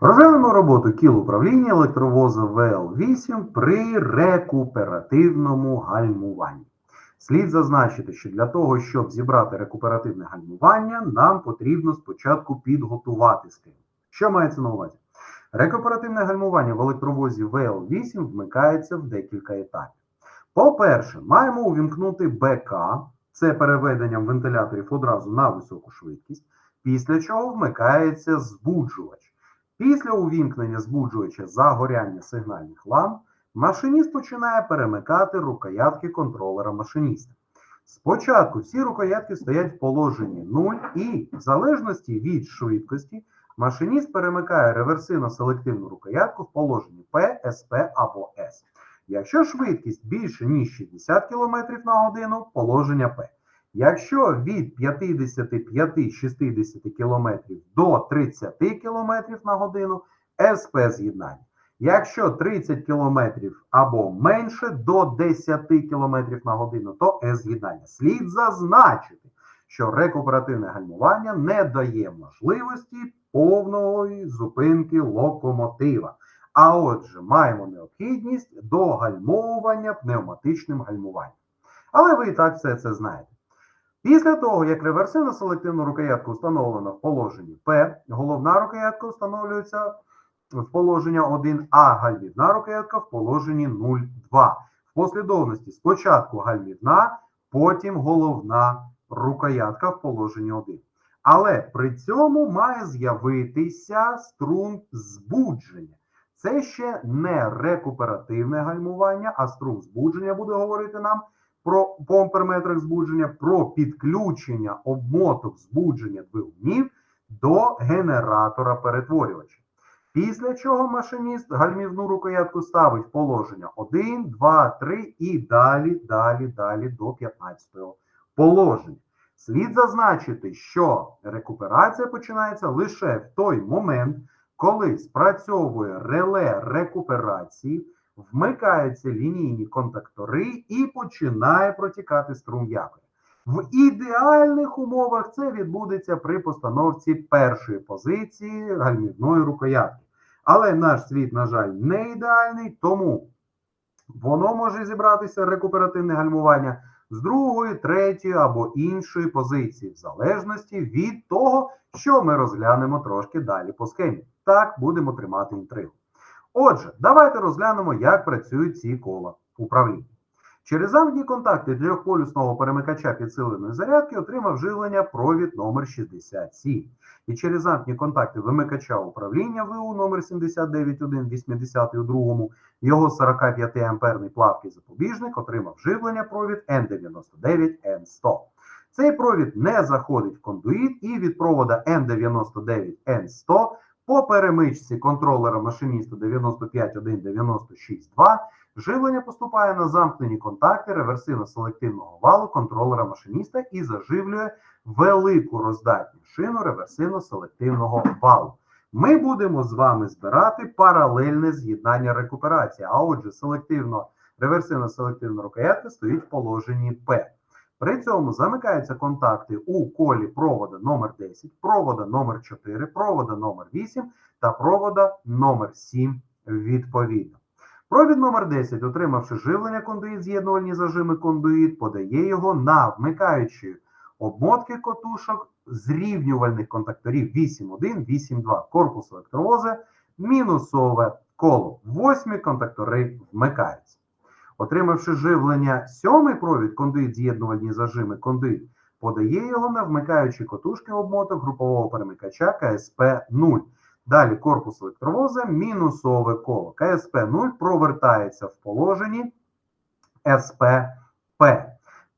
Розглянемо роботу кіл управління електровоза ВЛ-8 при рекуперативному гальмуванні. Слід зазначити, що для того, щоб зібрати рекуперативне гальмування, нам потрібно спочатку підготувати схему. Що мається на увазі? Рекуперативне гальмування в електровозі ВЛ-8 вмикається в декілька етапів. По-перше, маємо увімкнути БК, це переведенням вентиляторів одразу на високу швидкість, після чого вмикається збуджувач. Після увімкнення збуджувача загоряння сигнальних ламп, машиніст починає перемикати рукоятки контролера машиніста. Спочатку всі рукоятки стоять в положенні 0 і, в залежності від швидкості, машиніст перемикає реверсивно-селективну рукоятку в положенні P, SP або S. Якщо швидкість більше ніж 60 км на годину, положення P. Якщо від 55-60 км до 30 км на годину СП з'єднання. Якщо 30 км або менше до 10 км на годину, то С з'єднання. Слід зазначити, що рекуперативне гальмування не дає можливості повної зупинки локомотива. А отже, маємо необхідність до гальмовування пневматичним гальмуванням. Але ви і так все це знаєте. Після того, як реверсивно селективну рукоятку встановлено в положенні П, головна рукоятка встановлюється в положення 1, а гальмівна рукоятка в положенні 0,2. В послідовності спочатку гальмівна, потім головна рукоятка в положенні 1. Але при цьому має з'явитися струм збудження. Це ще не рекуперативне гальмування, а струм збудження буде говорити нам про по збудження, про підключення обмоток збудження двигунів до генератора перетворювача. Після чого машиніст гальмівну рукоятку ставить положення 1, 2, 3 і далі, далі, далі до 15-го положення. Слід зазначити, що рекуперація починається лише в той момент, коли спрацьовує реле рекуперації, вмикаються лінійні контактори і починає протікати струм якоря. В ідеальних умовах це відбудеться при постановці першої позиції гальмівної рукоятки. Але наш світ, на жаль, не ідеальний, тому воно може зібратися рекуперативне гальмування з другої, третьої або іншої позиції, в залежності від того, що ми розглянемо трошки далі по схемі. Так будемо тримати інтригу. Отже, давайте розглянемо, як працюють ці кола управління. Через замкні контакти трьохполюсного перемикача підсиленої зарядки отримав живлення провід номер 67. І через замкні контакти вимикача управління ВУ номер 79180 у другому його 45 амперний плавкий запобіжник отримав живлення провід N99N100. Цей провід не заходить в кондуїт і від провода N99N100 по перемичці контролера машиніста 95196.2 живлення поступає на замкнені контакти реверсивно-селективного валу контролера машиніста і заживлює велику роздатню шину реверсивно-селективного валу. Ми будемо з вами збирати паралельне з'єднання рекуперації. А отже, селективно реверсивно-селективна рукоятка стоїть в положенні П. При цьому замикаються контакти у колі провода номер 10 провода номер 4 провода номер 8 та провода номер 7 відповідно. Провід номер 10, отримавши живлення кондуїт, з'єднувальні зажими кондуїт, подає його на вмикаючі обмотки котушок зрівнювальних контакторів 8.1, 8.2 корпус електровоза, мінусове коло. Восьмі контактори вмикаються. Отримавши живлення сьомий провід, кондуїт з'єднувальні зажими кондуїт, подає його на вмикаючі котушки обмоток групового перемикача КСП 0. Далі корпус електровоза, мінусове коло. КСП 0 провертається в положенні СПП.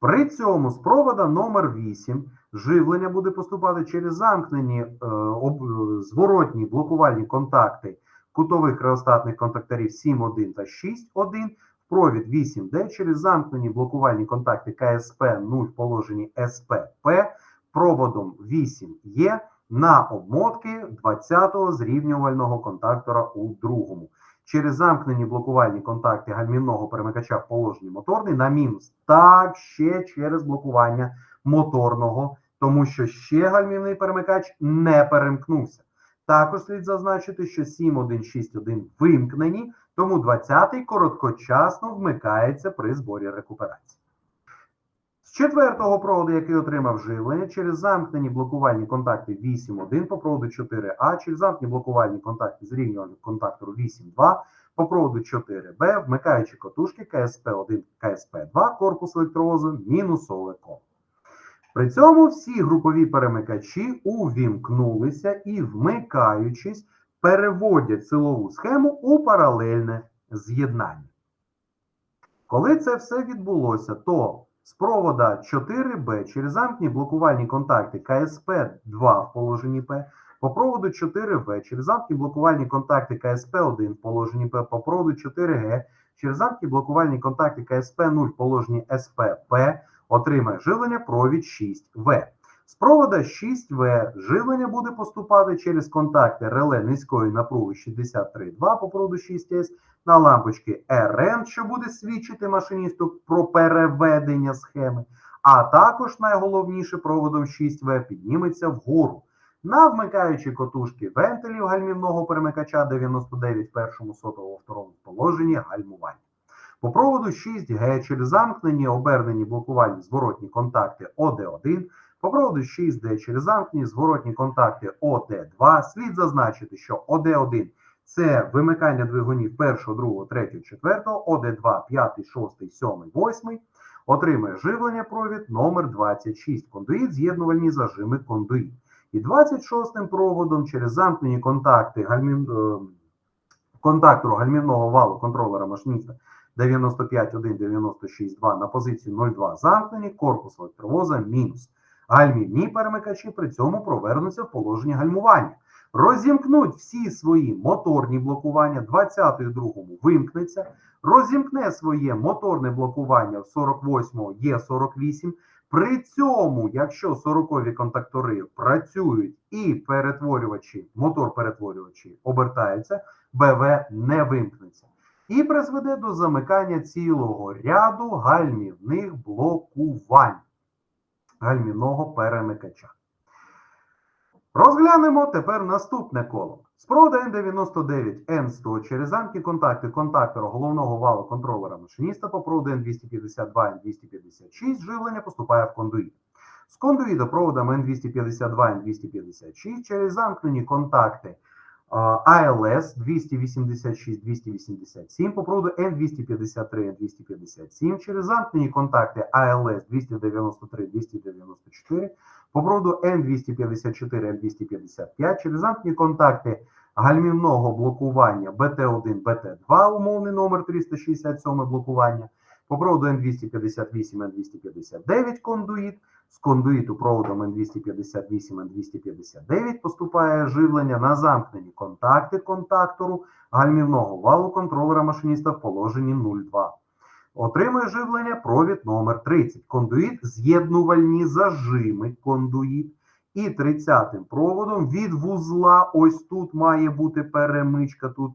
При цьому з провода номер 8 живлення буде поступати через замкнені е, об, зворотні блокувальні контакти кутових реостатних контакторів 7.1 та 6.1 провід 8D через замкнені блокувальні контакти КСП 0 в положенні СПП проводом 8Е на обмотки 20-го зрівнювального контактора у другому. Через замкнені блокувальні контакти гальмівного перемикача в положенні моторний на мінус. Так, ще через блокування моторного, тому що ще гальмівний перемикач не перемкнувся. Також слід зазначити, що 7.1.6.1 вимкнені, тому 20-й короткочасно вмикається при зборі рекуперації. З четвертого проводу, який отримав живлення, через замкнені блокувальні контакти 8.1 по проводу 4А, через замкнені блокувальні контакти зрівнювального контактору 8.2 по проводу 4Б, вмикаючи котушки КСП1, КСП2, корпус електровозу, мінусове коло. При цьому всі групові перемикачі увімкнулися і, вмикаючись, переводять силову схему у паралельне з'єднання. Коли це все відбулося, то з провода 4Б через замкні блокувальні контакти КСП2 в положенні П, по проводу 4В через замкні блокувальні контакти КСП1 в положенні П, по проводу 4Г через замкні блокувальні контакти КСП0 в положенні СПП отримає живлення провід 6В. З провода 6В живлення буде поступати через контакти реле низької напруги 63,2 по проводу 6С на лампочки РН, що буде свідчити машиністу про переведення схеми, а також найголовніше проводом 6В підніметься вгору. На вмикаючі котушки вентилів гальмівного перемикача 99 в першому сотовому второму положенні гальмування. По проводу 6Г через замкнені обернені блокувальні зворотні контакти ОД1, по проводу 6D через замкнені зворотні контакти ОД2. Слід зазначити, що ОД1 це вимикання двигунів 1, 2, 3, 4, ОД2, 5, 6, 7, 8. Отримує живлення провід номер 26 кондуїт, з'єднувальні зажими кондуїт. І 26 проводом через замкнені контакти гальмів, е, контактору гальмівного валу контролера машиніста 95.1.96.2 на позицію 0,2 замкнені, корпус електровоза мінус. Гальмівні перемикачі при цьому провернуться в положенні гальмування. Розімкнуть всі свої моторні блокування, 20-й другому вимкнеться, розімкне своє моторне блокування в 48-го Є48. При цьому, якщо 40-ві контактори працюють і перетворювачі, мотор-перетворювачі обертаються, БВ не вимкнеться. І призведе до замикання цілого ряду гальмівних блокувань гальмівного перемикача. Розглянемо тепер наступне коло. З провода N99 N100 через замки контакти контактора головного валу контролера машиніста по проводу N252 N256 живлення поступає в кондуїт. З кондуїта проводом N252 N256 через замкнені контакти ALS 286-287 по проводу N253-N257 через замкнені контакти ALS 293-294 по проводу N254-N255 через замкнені контакти гальмівного блокування BT1, BT2, умовний номер 367 блокування, по проводу N258, N259 кондуїт, з кондуїту проводом N258, N259 поступає живлення на замкнені контакти контактору гальмівного валу контролера машиніста в положенні 0,2. Отримує живлення провід номер 30. Кондуїт з'єднувальні зажими кондуїт. І 30-м проводом від вузла, ось тут має бути перемичка, тут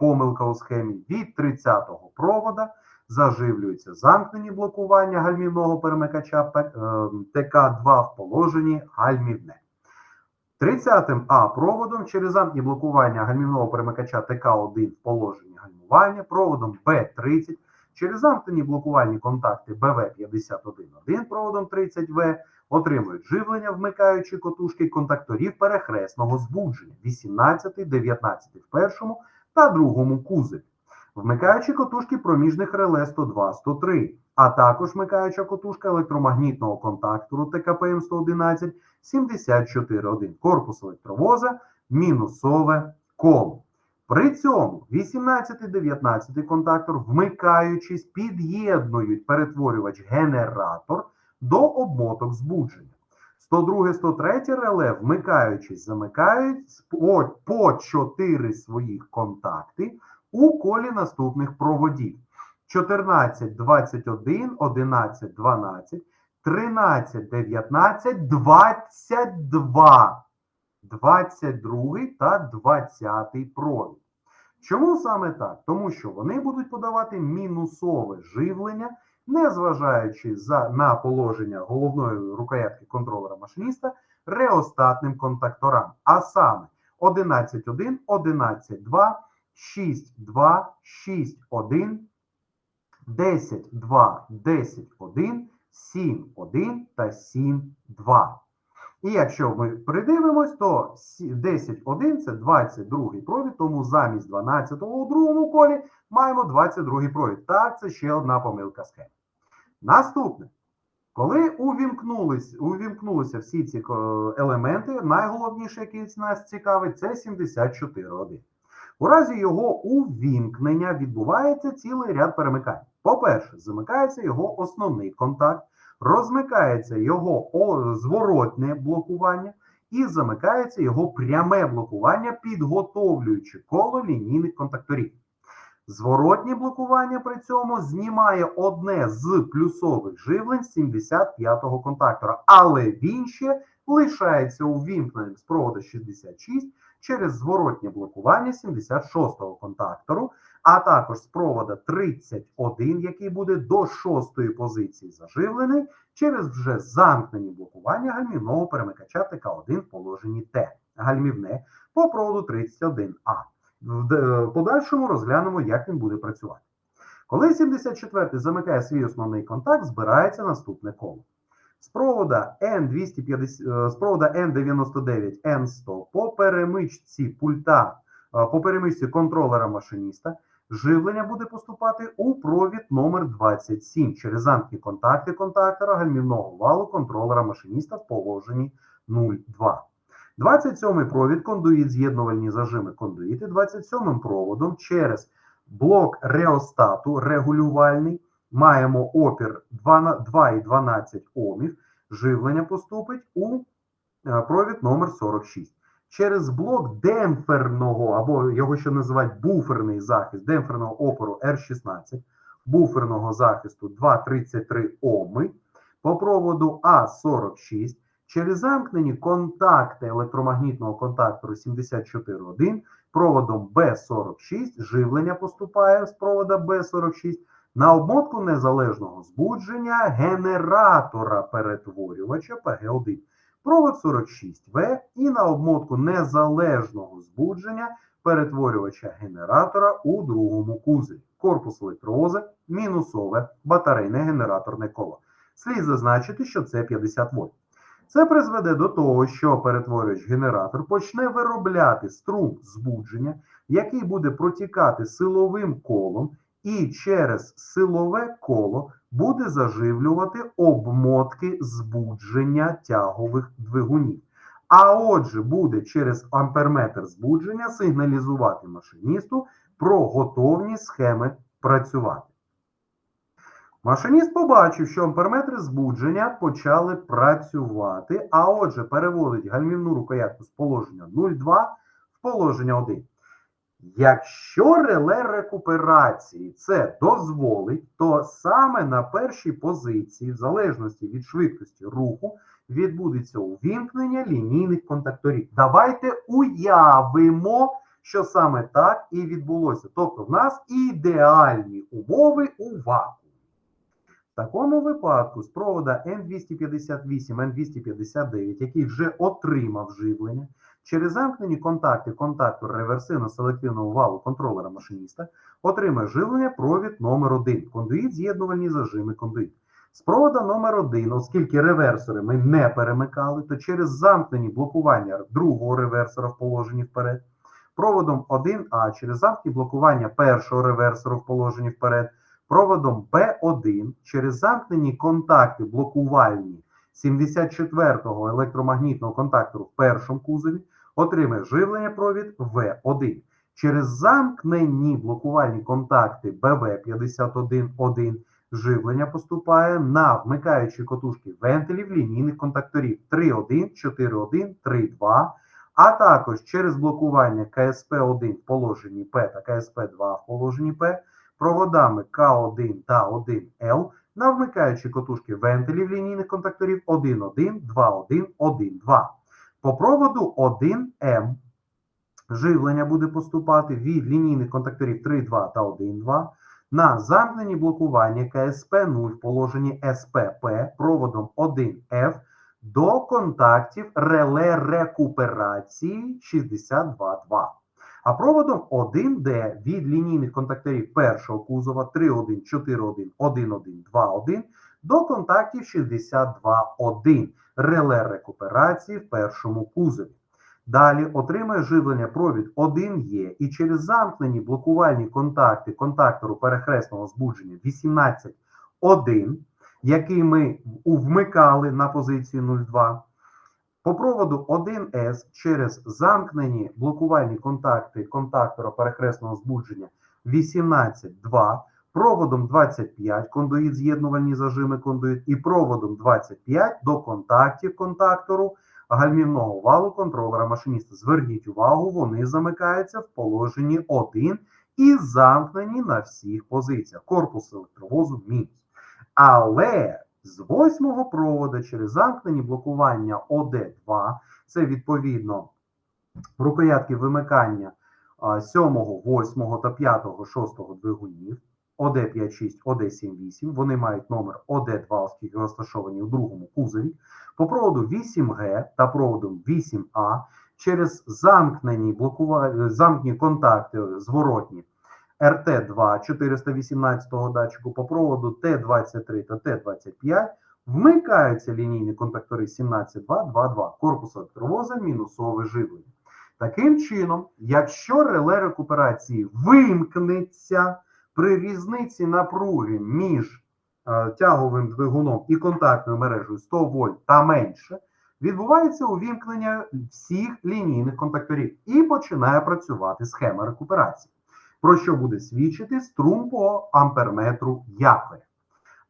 помилка у схемі. Від 30-го провода заживлюються замкнені блокування гальмівного перемикача е, ТК2 в положенні гальмівне. 30-м А проводом через замкні блокування гальмівного перемикача ТК1 в положенні гальмування, проводом Б30 через замкнені блокувальні контакти БВ51.1 проводом 30В отримують живлення, вмикаючи котушки контакторів перехресного збудження 18, 19 в першому та другому кузові. Вмикаючи котушки проміжних реле 102, 103, а також вмикаюча котушка електромагнітного контактору ТКПМ 111 74.1 корпус електровоза мінусове коло. При цьому 18-19 контактор, вмикаючись, під'єднують перетворювач генератор до обмоток збудження. 102-103 реле, вмикаючись, замикають по 4 своїх контакти у колі наступних проводів: 14, 21, 11, 12, 13, 19, 22. 22 та 20 провід. Чому саме так? Тому що вони будуть подавати мінусове живлення, незважаючи за, на положення головної рукоятки контролера машиніста реостатним контакторам. А саме 11.1, 11.2, 6.2, 6.1, 10.2, 10.1, 7.1 та 7.2. І якщо ми придивимось, то сі- 10.1 це 22 провід, тому замість 12 у другому колі маємо 22 провід. Так, це ще одна помилка схеми. Наступне. Коли увімкнулись, увімкнулися всі ці елементи, найголовніше, який нас цікавить, це 74.1. У разі його увімкнення відбувається цілий ряд перемикань. По-перше, замикається його основний контакт, розмикається його зворотне блокування і замикається його пряме блокування, підготовлюючи коло лінійних контакторів. Зворотнє блокування при цьому знімає одне з плюсових живлень 75-го контактора, але він ще лишається увімкненим з проводу 66 через зворотнє блокування 76-го контактору, а також з провода 31, який буде до шостої позиції заживлений, через вже замкнені блокування гальмівного перемикача ТК1 в положенні Т, гальмівне по проводу 31А. В подальшому розглянемо, як він буде працювати. Коли 74-й замикає свій основний контакт, збирається наступне коло. З провода N250, е, з провода N99 N100 по перемичці пульта, е, по перемичці контролера машиніста, живлення буде поступати у провід номер 27 через замкні контакти контактора гальмівного валу контролера машиніста в положенні 0,2. 27-й провід кондуїт з'єднувальні зажими кондуїти 27-м проводом через блок реостату регулювальний. Маємо опір 2,12 Омів. Живлення поступить у е, провід номер 46. Через блок демпферного, або його ще називають буферний захист, демпферного опору R16, буферного захисту 2,33 Оми. По проводу А46 Через замкнені контакти електромагнітного контактору 74.1 проводом B46 живлення поступає з провода B46 на обмотку незалежного збудження генератора перетворювача PG1. Провод 46В і на обмотку незалежного збудження перетворювача генератора у другому кузові. Корпус електрози, мінусове батарейне генераторне коло. Слід зазначити, що це 50 вольт. Це призведе до того, що перетворювач генератор почне виробляти струм збудження, який буде протікати силовим колом, і через силове коло буде заживлювати обмотки збудження тягових двигунів. А отже, буде через амперметр збудження сигналізувати машиністу про готовність схеми працювати. Машиніст побачив, що амперметри збудження почали працювати, а отже, переводить гальмівну рукоятку з положення 0,2 в положення 1. Якщо реле рекуперації це дозволить, то саме на першій позиції, в залежності від швидкості руху, відбудеться увімкнення лінійних контакторів. Давайте уявимо, що саме так і відбулося. Тобто, в нас ідеальні умови у вакуумі. В такому випадку з провода N258, N259, який вже отримав живлення, через замкнені контакти контактор реверсивно-селективного валу контролера машиніста отримає живлення провід номер 1 кондуїт з'єднувальні зажими кондуїт. З провода номер 1 оскільки реверсори ми не перемикали, то через замкнені блокування другого реверсора в положенні вперед, проводом 1А через замки блокування першого реверсора в положенні вперед, проводом B1 через замкнені контакти блокувальні 74-го електромагнітного контактору в першому кузові отримає живлення провід В1. Через замкнені блокувальні контакти БВ51.1 живлення поступає на вмикаючі котушки вентилів лінійних контакторів 3.1, 4.1, 3.2, а також через блокування КСП1 в положенні П та КСП2 в положенні П проводами К1 та 1Л на вмикаючі котушки вентилів лінійних контакторів 1.1, 2.1, 1.2. По проводу 1М живлення буде поступати від лінійних контакторів 3.2 та 1.2 на замкнені блокування КСП0 в положенні СПП проводом 1F до контактів реле рекуперації 62.2. А проводом 1D від лінійних контакторів першого кузова 3.1, 4.1, 1.1, 2.1 до контактів 62.1 реле рекуперації в першому кузові. Далі отримує живлення провід 1Е і через замкнені блокувальні контакти контактору перехресного збудження 18.1, який ми вмикали на позицію 0,2, по проводу 1С через замкнені блокувальні контакти контактора перехресного збудження 18.2, проводом 25 кондуїт з'єднувальні зажими кондуїт і проводом 25 до контактів контактору гальмівного валу контролера машиніста. Зверніть увагу, вони замикаються в положенні 1 і замкнені на всіх позиціях. Корпус електровозу мінус. Але з восьмого провода через замкнені блокування ОД2, це відповідно рукоятки вимикання 7, 8 та 5, 6 двигунів, ОД56, ОД78, вони мають номер ОД2, оскільки розташовані у другому кузові, по проводу 8Г та проводом 8А через замкнені блокува... замкнені контакти зворотні. РТ2 418 датчику по проводу Т23 та Т25 вмикаються лінійні контактори 17.2.2.2, корпус електровоза, мінусове живлення. Таким чином, якщо реле рекуперації вимкнеться при різниці напруги між е, тяговим двигуном і контактною мережею 100 вольт та менше, відбувається увімкнення всіх лінійних контакторів і починає працювати схема рекуперації про що буде свідчити струм по амперметру якоря.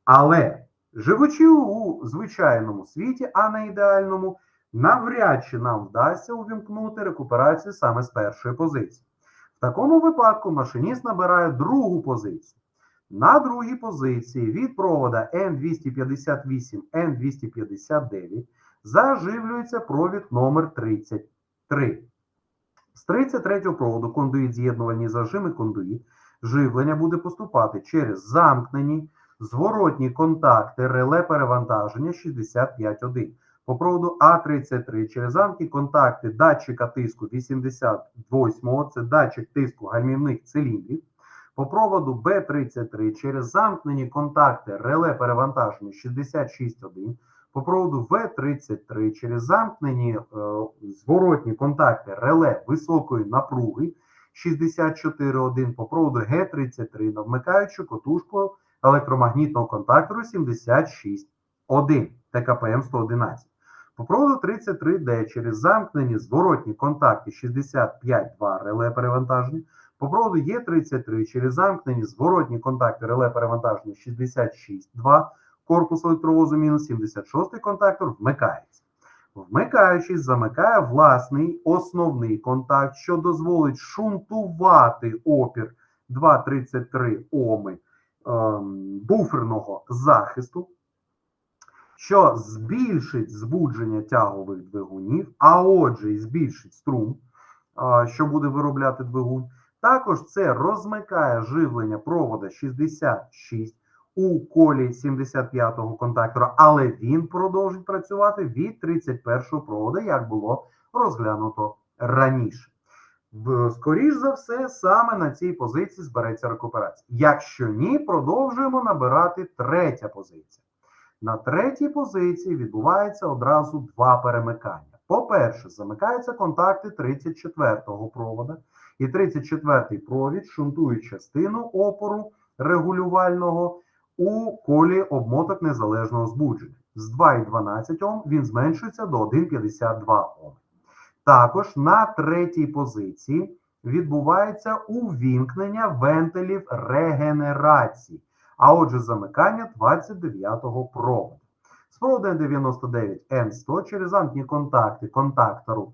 Але живучи у звичайному світі, а не ідеальному, навряд чи нам вдасться увімкнути рекуперацію саме з першої позиції. В такому випадку машиніст набирає другу позицію. На другій позиції від провода N258 N259 заживлюється провід номер 33. З 33 проводу кондуїт з'єднувальні зажими кондуїт живлення буде поступати через замкнені зворотні контакти реле перевантаження 65.1. По проводу А33 через замкні контакти датчика тиску 88, це датчик тиску гальмівних циліндрів. По проводу Б33 через замкнені контакти реле перевантаження 66.1 по проводу В33 через замкнені е, зворотні контакти реле високої напруги 64,1 по проводу Г33 на вмикаючу котушку електромагнітного контактору 76,1 ТКПМ 111. По проводу 33D через замкнені зворотні контакти 65,2 реле перевантаження. По проводу Е33 через замкнені зворотні контакти реле перевантаження 66,2 корпус електровозу мінус 76 контактор вмикається. Вмикаючись, замикає власний основний контакт, що дозволить шунтувати опір 2,33 Оми ем, буферного захисту, що збільшить збудження тягових двигунів, а отже, і збільшить струм, що буде виробляти двигун. Також це розмикає живлення провода 66 у колі 75-го контактора, але він продовжить працювати від 31-го проводу, як було розглянуто раніше. Скоріш за все, саме на цій позиції збереться рекуперація. Якщо ні, продовжуємо набирати третя позиція. На третій позиції відбувається одразу два перемикання. По-перше, замикаються контакти 34-го провода, і 34-й провід шунтує частину опору регулювального у колі обмоток незалежного збудження. З 2,12 Ом він зменшується до 1,52 Ом. Також на третій позиції відбувається увімкнення вентилів регенерації, а отже, замикання 29-го проводу. З проводу N99N100 через замкні контакти контактору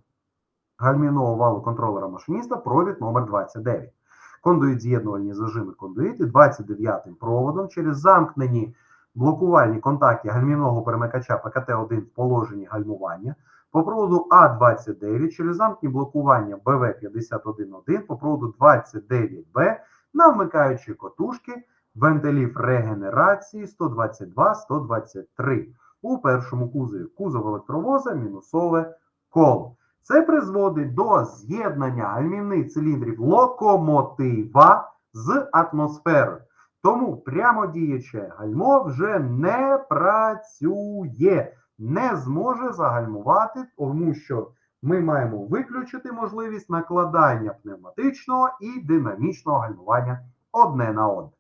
гальмівного валу контролера машиніста провід номер 29 кондуїт з'єднувальні зажими кондуїти 29-м проводом через замкнені блокувальні контакти гальмівного перемикача ПКТ-1 в положенні гальмування, по проводу А29 через замкні блокування БВ-51.1 по проводу 29Б на вмикаючі котушки вентилів регенерації 122-123. у першому кузові. Кузов електровоза мінусове коло. Це призводить до з'єднання гальмівних циліндрів локомотива з атмосферою. Тому прямодіяче гальмо вже не працює, не зможе загальмувати, тому що ми маємо виключити можливість накладання пневматичного і динамічного гальмування одне на одне.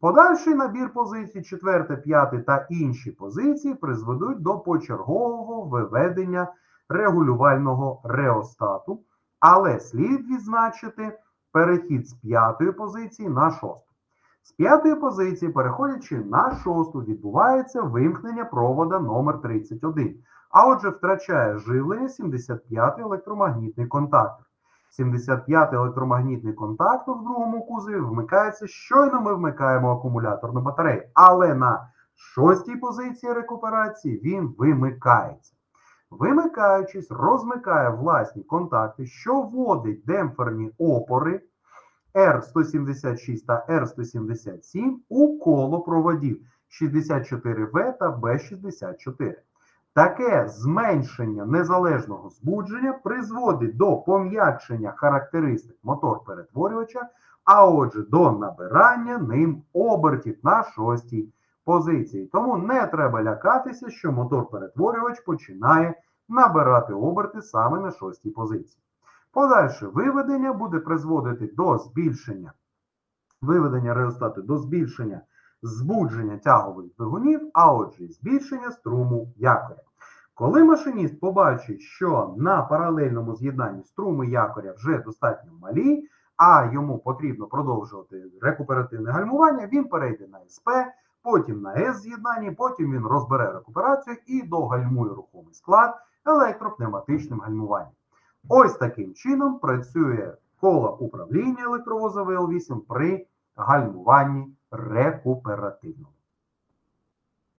Подальший набір позицій 4, 5 та інші позиції призведуть до почергового виведення регулювального реостату, але слід відзначити перехід з п'ятої позиції на шосту. З п'ятої позиції, переходячи на шосту, відбувається вимкнення провода номер 31, а отже, втрачає живлення 75-й електромагнітний контактор. 75-й електромагнітний контактор в другому кузові вмикається щойно ми вмикаємо акумуляторну батарею, але на шостій позиції рекуперації він вимикається. Вимикаючись, розмикає власні контакти, що вводить демпферні опори R176 та R177 у коло проводів 64В та B64. Таке зменшення незалежного збудження призводить до пом'якшення характеристик мотор-перетворювача, а отже, до набирання ним обертів на шостій позиції. Тому не треба лякатися, що мотор-перетворювач починає набирати оберти саме на шостій позиції. Подальше виведення буде призводити до збільшення виведення реостату до збільшення збудження тягових двигунів, а отже, збільшення струму якоря. Коли машиніст побачить, що на паралельному з'єднанні струми якоря вже достатньо малі, а йому потрібно продовжувати рекуперативне гальмування, він перейде на СП, потім на С-з'єднання, потім він розбере рекуперацію і догальмує рухомий склад електропневматичним гальмуванням. Ось таким чином працює коло управління електровоза ВЛ8 при гальмуванні рекуперативному.